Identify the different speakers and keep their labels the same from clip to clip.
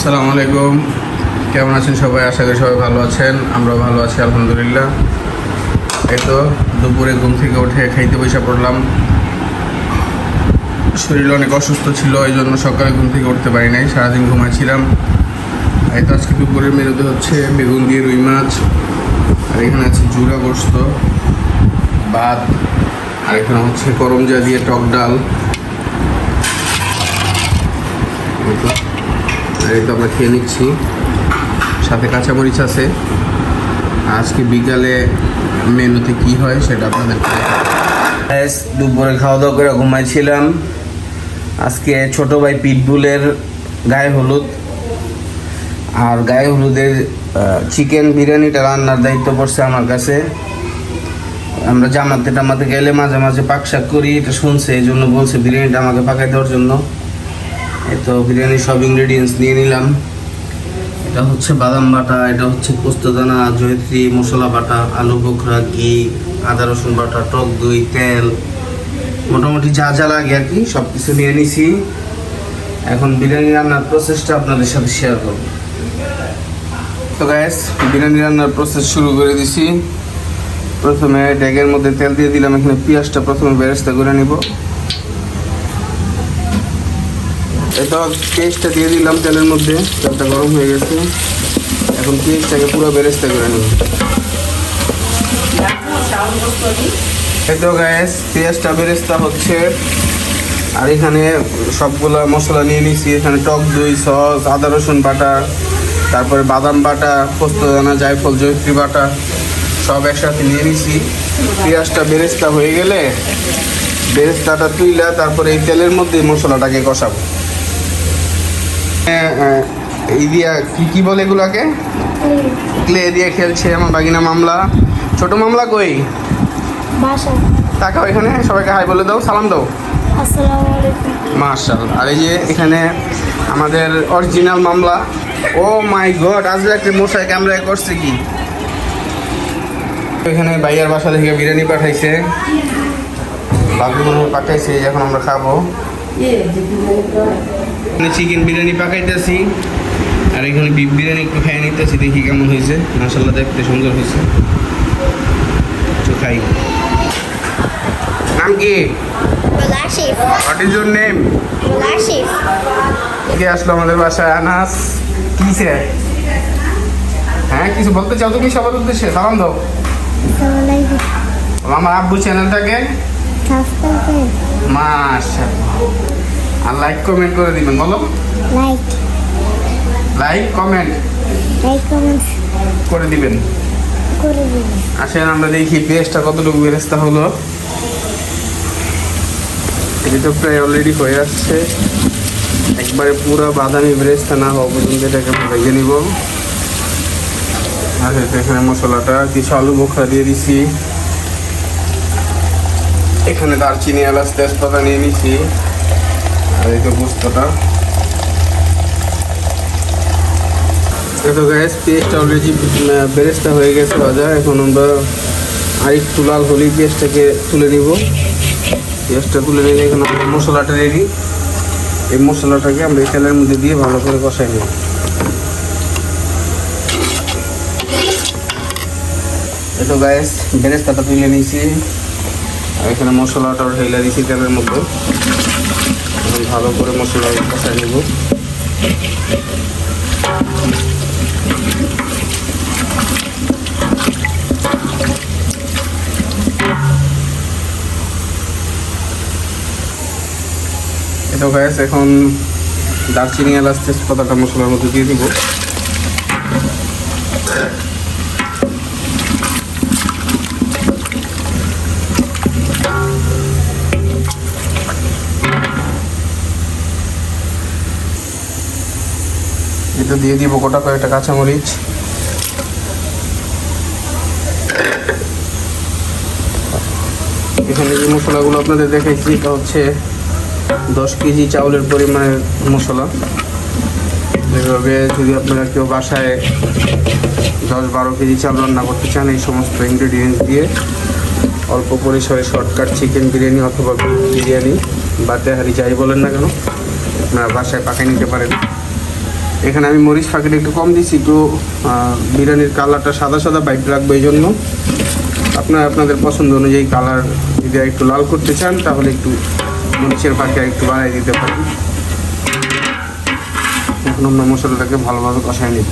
Speaker 1: আসসালামু আলাইকুম। কেমন আছেন সবাই? আশা করি সবাই ভালো আছেন। আমরা ভালো আছি, আলহামদুলিল্লাহ। এই তো দুপুরে ঘুম থেকে উঠে খাইতে বসে পড়লাম। শরীর অনেক অসুস্থ ছিল, এই জন্য সকালে ঘুম থেকে উঠতে পারি নাই, সারাদিন ঘুমাচ্ছিলাম এই তো আজকে দুপুরের মেরুতে হচ্ছে বেগুন দিয়ে রুই মাছ, আর এখানে আছে জুড়া গোস্ত, ভাত, আর এখানে হচ্ছে করমজা দিয়ে টক ডাল। এই তো আমরা খেয়ে নিচ্ছি। সাথে কাঁচামরিচ আছে। আজকে বিকালে মেনুতে কি হয় সেটা আপনাদের
Speaker 2: দুপুরে খাওয়া দাওয়া করে ঘুমাইছিলাম। আজকে ছোট ভাই পিটবুলের গায়ে হলুদ। আর গায়ে হলুদের চিকেন বিরিয়ানিটা রান্নার দায়িত্ব পড়ছে আমার কাছে। আমরা জামাতে টামাতে গেলে মাঝে মাঝে পাক শাক করি, এটা শুনছে, এই জন্য বলছে বিরিয়ানিটা আমাকে পাকাই দেওয়ার জন্য। তো বিরিয়ানির সব ইনগ্রেডিয়েন্টস নিয়ে নিলাম। এটা হচ্ছে বাদাম বাটা, এটা হচ্ছে পোস্তদানা, জয়ত্রী, মশলা বাটা, আলু বোখরা, ঘি, আদা রসুন বাটা, টক দই, তেল। মোটামুটি যা যা লাগে আর কি সব কিছু নিয়ে নিছি। এখন বিরিয়ানি রান্নার প্রসেসটা আপনাদের সাথে শেয়ার করব।
Speaker 1: তো গ্যাস বিরিয়ানি রান্নার প্রসেস শুরু করে দিছি। প্রথমে ড্যাগের মধ্যে তেল দিয়ে দিলাম, এখানে পেঁয়াজটা প্রথমে বেরেস্তা করে নিব। এটা পেঁয়াজটা দিয়ে দিলাম তেলের মধ্যে। তেলটা গরম হয়ে গেছে। এখন পেঁয়াজটাকে পুরো বেরেস্তা করে নিব। এই তো গ্যাস পেঁয়াজটা বেরেস্তা হচ্ছে। আর এখানে সবগুলো মশলা নিয়ে নিছি। এখানে টক দই, সস, আদা, রসুন বাটা, তারপরে বাদাম বাটা, পোস্তদানা, জায়ফল, জয়ত্রী বাটা, সব একসাথে নিয়ে নিছি। পেঁয়াজটা বেরেস্তা হয়ে গেলে বেরেস্তাটা তুইলা, তারপরে এই তেলের মধ্যে মশলাটাকে কষাবো। এই দিয়া কি কি বলে এগুলাকে? ক্লে। দিয়ে খেলছে আমার বাগিনা মামলা। ছোট মামলা কই? তাকাও এখানে সবাইকে হাই বলে দাও সালাম দাও।
Speaker 3: আসসালামু
Speaker 1: মার্শাল আর এই যে এখানে আমাদের অরিজিনাল মামলা। ও মাই গড আজ একটা মশাই ক্যামেরায় করছে কি? এখানে ভাইয়ার বাসা থেকে বিরিয়ানি পাঠাইছে। বাবু পাঠাইছে এখন আমরা খাব। চিকেন বিরিয়ানি পাকাইতেছি আর এখানে বিফ বিরিয়ানি একটু খাই নিতেছি দেখি কেমন হয়েছে। মাসাল্লাহ দেখতে সুন্দর হয়েছে। খাই। নাম কি? হোয়াট ইজ ইউর নেম কে আসলো আমাদের বাসায়? আনাস। কিসে? হ্যাঁ কিছু বলতে চাও তুমি সবার উদ্দেশ্যে? সালাম দাও। আমার আব্বু চ্যানেলটাকে মাশাআল্লাহ। আর লাইক কমেন্ট করে দিবেন বলো।
Speaker 3: Like
Speaker 1: like comment
Speaker 3: like comment
Speaker 1: করে দিবেন।
Speaker 3: করে দিবেন।
Speaker 1: আসেন আমরা দেখি পেঁয়াজটা কতটুকু বেরেস্তা হলো। এটা তো প্রায় অলরেডি হয়ে আসছে। একবারে পুরো বাদামি বেরেস্তা না হওয়া পর্যন্ত এটাকে আমরা ভেজে নিব। আর এখানে মশলাটা কিছু আলু বোখরা দিয়ে দিছি। এখানে দারচিনি এলাচ তেজপাতা নিয়ে নিছি। আর এই তো গোস্তটা এতো গ্যাস পেস্টটা অলরেডি বেরেস্তা হয়ে গেছে ভাজা। এখন আমরা আরেকটু লাল হলি পেঁয়াজটাকে তুলে নিব। পেঁয়াজটা তুলে নিলে এখন আমরা মশলাটা রেডি এই মশলাটাকে আমরা এই তেলের মধ্যে দিয়ে ভালো করে কষাই নেব। এতো গ্যাস বেরেস্তাটা তুলে নিয়েছি। আর এখানে মশলাটা ঢেলে দিয়েছি তেলের মধ্যে। এখন ভালো করে মশলা কষাই নেব। এটা গ্যাস এখন দারচিনি এলাচ তেজপাতাটা মশলার মধ্যে দিয়ে দিব। এটা দিয়ে দিব গোটা কয়েকটা কাঁচামরিচ। এখানে যে মশলাগুলো আপনাদের দেখাইছি, এটা হচ্ছে দশ কেজি চাউলের পরিমাণের মশলা। এভাবে যদি আপনারা কেউ বাসায় দশ বারো কেজি চাল রান্না করতে চান, এই সমস্ত ইনগ্রেডিয়েন্টস দিয়ে অল্প পরিসরে শর্টকাট চিকেন বিরিয়ানি অথবা বিরিয়ানি বা তেহারি যাই বলেন না কেন, আপনারা বাসায় পাকাই নিতে পারেন। এখানে আমি মরিচ ফাঁকিটা একটু কম দিচ্ছি একটু বিরিয়ানির কালারটা সাদা সাদা বাইট রাখব এই জন্য আপনারা আপনাদের পছন্দ অনুযায়ী কালার যদি একটু লাল করতে চান তাহলে একটু মরিচের ফাঁকে একটু বাড়াই দিতে পারেন। এখন আমরা মশলাটাকে ভালোভাবে কষায় নিব।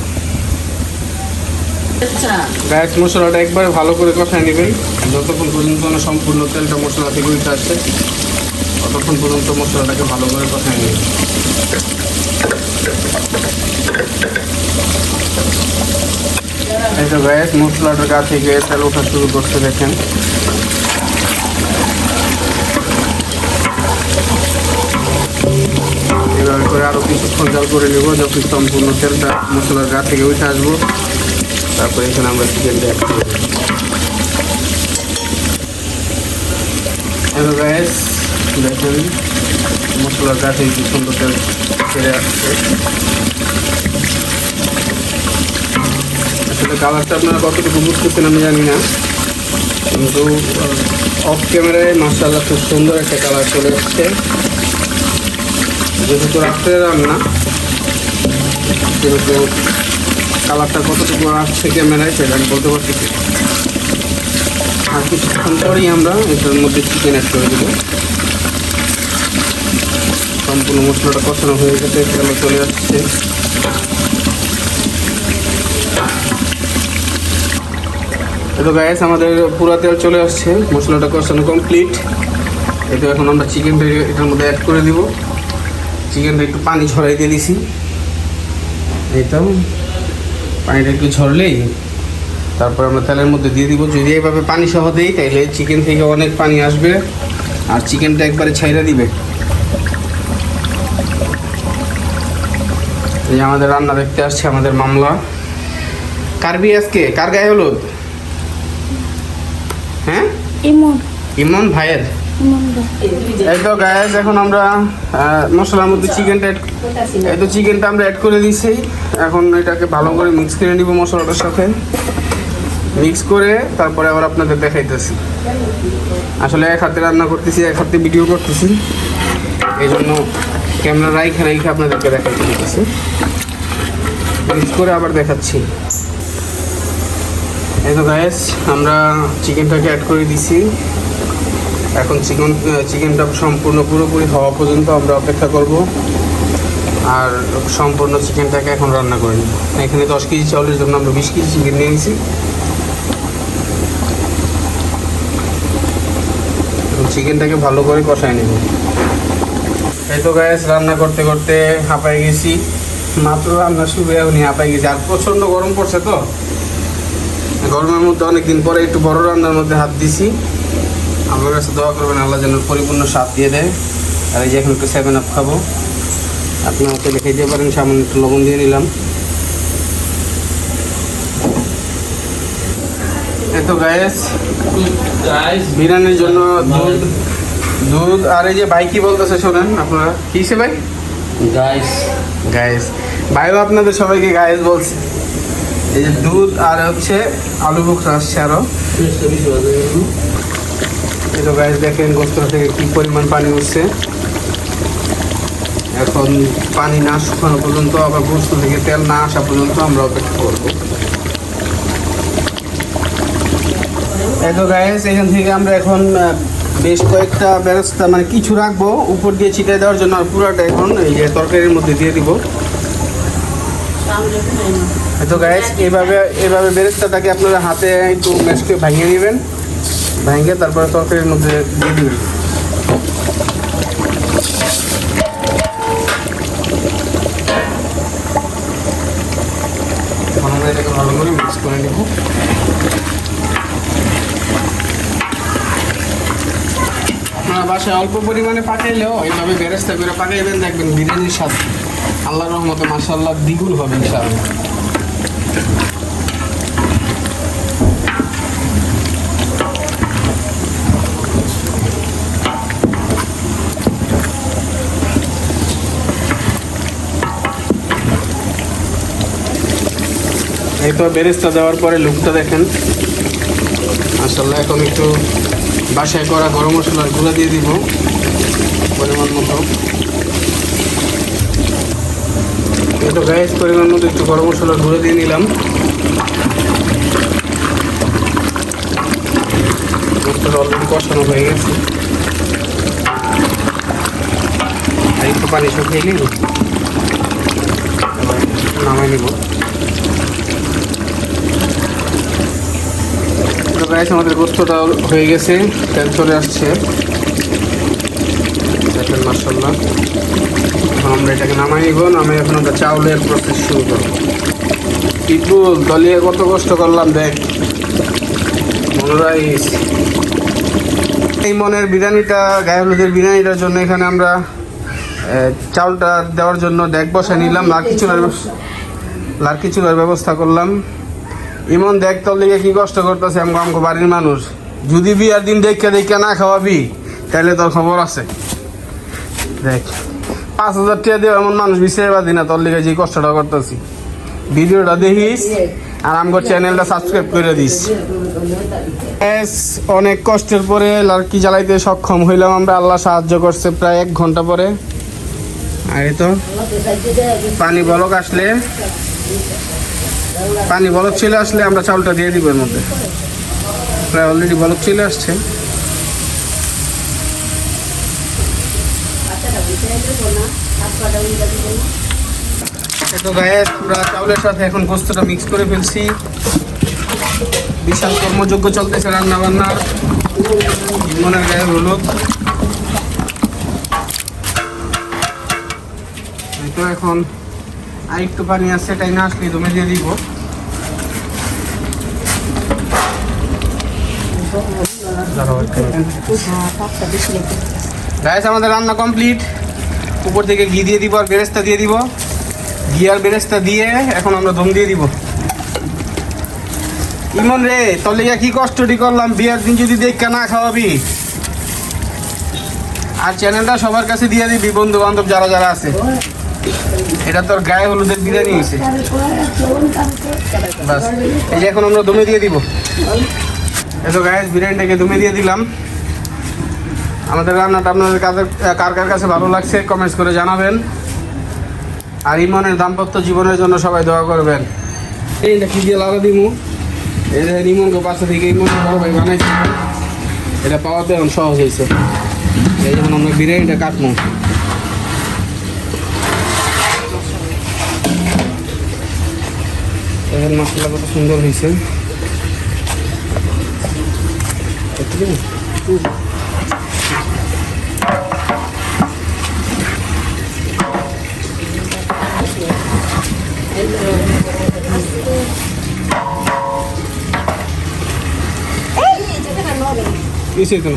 Speaker 1: গাছ মশলাটা একবার ভালো করে কষায় নেবেন। যতক্ষণ পর্যন্ত না সম্পূর্ণ তেলটা মশলা থেকে উঠে আসছে ততক্ষণ পর্যন্ত মশলাটাকে ভালো করে কষায় নেবেন। এই তো গ্যাস মশলাটার গা থেকে তেল ওঠা শুরু করতে দেখেন। এভাবে করে আরও কিছুক্ষণ জাল করে নেব যখন সম্পূর্ণ তেলটা মশলার গা থেকে উঠে আসব। তারপরে এখানে আমরা চিকেনটা অ্যাড করে হ্যালো গ্যাস দেখেন মশলার গা থেকে কি সুন্দর ছেড়ে আসছে। আসলে কালারটা আপনারা কতটুকু বুঝতেছেন আমি জানি না। কিন্তু অফ ক্যামেরায় মাসাল্লাহ খুব সুন্দর একটা কালার চলে এসছে যেহেতু রাত্রে রান্না, সেহেতু কালারটা কতটুকু আসছে ক্যামেরায় সেটা আমি বলতে পারতেছি না। আর কিছুক্ষণ পরেই আমরা এটার মধ্যে চিকেন অ্যাড করে দেবো। সম্পূর্ণ মশলাটা কষানো হয়ে গেছে তেল চলে আসছে। তো গ্যাস আমাদের পুরা তেল চলে আসছে, মশলাটা কষানো কমপ্লিট তো এখন আমরা চিকেনটা এটার মধ্যে অ্যাড করে দিব। চিকেনটা একটু পানি ঝরাই দিয়ে দিছি। এই তো, পানিটা একটু ঝরলেই তারপর আমরা তেলের মধ্যে দিয়ে দিব। যদি এইভাবে পানি সহ দিই তাহলে চিকেন থেকে অনেক পানি আসবে। আর চিকেনটা একবারে ছাইরা দিবে। এই যে আমাদের রান্না দেখতে আসছে আমাদের মামলা। কারবি আজকে? কার গায়ে হলুদ? হ্যাঁ?
Speaker 3: ইমন।
Speaker 1: ইমন ভাইয়ের? এই তো গ্যাস এখন আমরা মশলার মধ্যে চিকেনটা অ্যাড এই তো চিকেনটা আমরা অ্যাড করে দিয়েছি এখন এটাকে ভালো করে মিক্স করে নিব মশলাটার সাথে। মিক্স করে তারপরে আবার আপনাদের দেখাইতেছি। আসলে এক হাতে রান্না করতেছি এক হাতে ভিডিও করতেছি। এই জন্য ক্যামেরা রাইখে রাইখে আপনাদেরকে দেখাইতে দিতেছি। মিক্স করে আবার দেখাচ্ছি। এই তো গ্যাস আমরা চিকেনটাকে অ্যাড করে দিছি। এখন চিকেন চিকেনটা সম্পূর্ণ পুরোপুরি হওয়া পর্যন্ত আমরা অপেক্ষা করব। আর সম্পূর্ণ চিকেনটাকে এখন রান্না করে নিব। এখানে দশ কেজি চাউলের জন্য আমরা বিশ কেজি চিকেন নিয়ে নিয়েছি চিকেনটাকে ভালো করে কষায় নেব। এই তো গ্যাস রান্না করতে করতে হাঁপাই গেছি। মাত্র রান্না শুরু এখনই হাঁপাই গেছে। আর প্রচণ্ড গরম পড়ছে তো। গরমের মধ্যে অনেকদিন পরে একটু বড় রান্নার মধ্যে হাত দিছি। আমার কাছে দোয়া করবেন আল্লাহ যেন পরিপূর্ণ স্বাদ দিয়ে দেয়। আর এই যে এখন একটু সেভেন আপ খাব। আপনারা চাইলে খেতে পারেন সামান্য একটু লবণ দিয়ে নিলাম। এতো গায়েস বিরিয়ানির জন্য দুধ দুধ আর এই যে ভাই কি বলতেছে শোনেন আপনারা? কি সে ভাই?
Speaker 2: গাইস
Speaker 1: গায়েস ভাইও আপনাদের সবাইকে গায়েস বলছে। এই যে দুধ আর হচ্ছে আলু বুকরা আসছে আরও। এই তো গাইস দেখেন গোস্ত থেকে কি পরিমাণ পানি উঠছে। এখন পানি না শুকানো পর্যন্ত, আবার গোস্ত থেকে তেল না আসা পর্যন্ত আমরা অপেক্ষা করব। এই তো গাইস এখান থেকে আমরা এখন বেশ কয়েকটা ব্যবস্থা মানে কিছু রাখব। উপর দিয়ে ছিটিয়ে দেওয়ার জন্য আর পুরাটা এখন এই যে তরকারির মধ্যে দিয়ে দিব। তো গাইস এভাবে এভাবে বেরেস্তাটাকে আপনারা হাতে একটু ম্যাশ করে ভাঙিয়ে নেবেন। ভাঙিয়ে তারপরে তরকারির মধ্যে দিয়ে দিবেন। আমরা এটাকে ভালো করে করে বাসায় অল্প পরিমাণে পাকাইলেও এইভাবে বেরেস্তা করে পাকাইবেন দেখবেন বিরিয়ানির স্বাদ। আল্লাহ রহমতে মাসাল্লাহ দ্বিগুণ হবে ইনশাআল্লাহ। এই তো বেরেস্তা দেওয়ার পরে লুকটা দেখেন। মাসাল্লাহ এখন একটু বাসায় করা গরম মশলার গুঁড়া দিয়ে দিব, পরিমাণ মতো এই তো গ্যাস পরিমাণ মতো একটু গরম মশলা গুঁড়ো দিয়ে নিলাম। মশলাটা অলরেডি কষানো হয়ে গেছে। আর একটু পানি শুকিয়ে নিব। নামাই নিব। তো গাইস আমাদের গোস্তটা হয়ে গেছে। তেল চলে আসছে। দেখেন মাসাল্লাহ এখন আমরা এটাকে নামাই নিব নামে এখন আমরা চাউলের প্রসেস শুরু করব। পিটবুল দলিয়ে কত কষ্ট করলাম দেখ। মনোরাইস এই মনের বিরিয়ানিটা, গায়ে হলুদের বিরিয়ানিটার জন্য এখানে আমরা চাউলটা দেওয়ার জন্য দেখ বসা নিলাম লার্কি চুলার লার্কি চুলার ব্যবস্থা করলাম। ইমন দেখ তোর লিগে কি কষ্ট করতেছে আমগো আমগো বাড়ির মানুষ। যদি বিয়ার দিন দেখে দেখে না খাওয়াবি, তাহলে তোর খবর আছে। দেখ। পাঁচ হাজার টাকা দিয়ে এমন মানুষ বিচারে বাদি না তোর লিগে যে কষ্টটা করতেছি। ভিডিওটা দেখিস আর আমগো চ্যানেলটা সাবস্ক্রাইব করে দিস। Yes, অনেক কষ্টের পরে লার্কি জ্বালাইতে সক্ষম হইলাম আমরা আল্লাহ সাহায্য করছে প্রায় এক ঘণ্টা পরে। আর তো পানি বলক আসলে। পানি বলক চলে আসলে আমরা চাউলটা দিয়ে দিব এর মধ্যে। প্রায় অলরেডি বলক চলে আসছে। তো গায়ে আমরা চাউলের সাথে এখন গোস্তটা মিক্স করে ফেলছি। বিশাল কর্মযোগ্য চলতেছে রান্না বান্নার মনের গায়ে এই তো এখন আর একটু পানি আছে, তাই না? আসলে তুমি দিয়ে দিব। গাইস আমাদের রান্না কমপ্লিট উপর থেকে ঘি দিয়ে দিব আর বেরেস্তা দিয়ে দিব। আর বেরেস্তা দিয়ে এখন আমরা দম দিয়ে দিব। ইমন রে, তোর লেগে কি কষ্টটি করলাম? বিয়ার দিন যদি দেখা না খাওয়াবি। আর চ্যানেলটা সবার কাছে দিয়ে দিবি বন্ধু বান্ধব যারা যারা আছে। এটা তোর গায়ে হলুদের বিরিয়ানি হয়েছে। বাস, এই যে এখন আমরা দমে দিয়ে দিব। এই তো গায়ে বিরিয়ানিটাকে দমে দিয়ে দিলাম। আমাদের রান্নাটা আপনাদের কাদের কার কার কাছে ভালো লাগছে কমেন্টস করে জানাবেন। আর ইমনের দাম্পত্য জীবনের জন্য সবাই দোয়া করবেন। এইটা কি দিয়ে লাগা দিমু? এটা ইমনকে পাশে থেকে ইমনের বড় ভাই বানাইছে। এটা পাওয়াতে এখন সহজ হয়েছে। এই যখন আমরা বিরিয়ানিটা কাটবো দেখেন মশলা কত সুন্দর হয়েছে। একটু দিবো? কিসে কেন?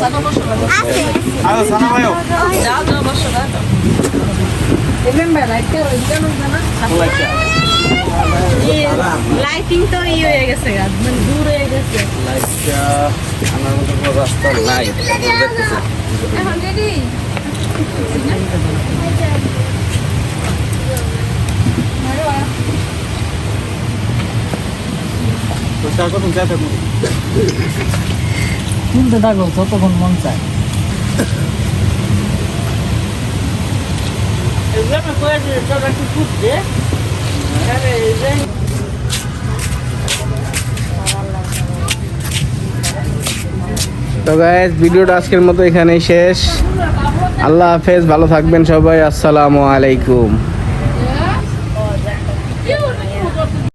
Speaker 4: সাকা বসো
Speaker 1: আরে সানা ভাইও
Speaker 4: যাও যাও বসো
Speaker 5: লাইটিং তো ইয়ে হয়ে গেছে গা, মানে দূর হয়ে গেছে।
Speaker 2: আমার মতো কোনো রাস্তা নাই
Speaker 5: এখন রেডি
Speaker 6: তুলতে থাকো যতক্ষণ মন চায়।
Speaker 1: তো গাইজ ভিডিওটা আজকের মতো এখানেই শেষ। আল্লাহ হাফেজ ভালো থাকবেন সবাই আসসালামু আলাইকুম।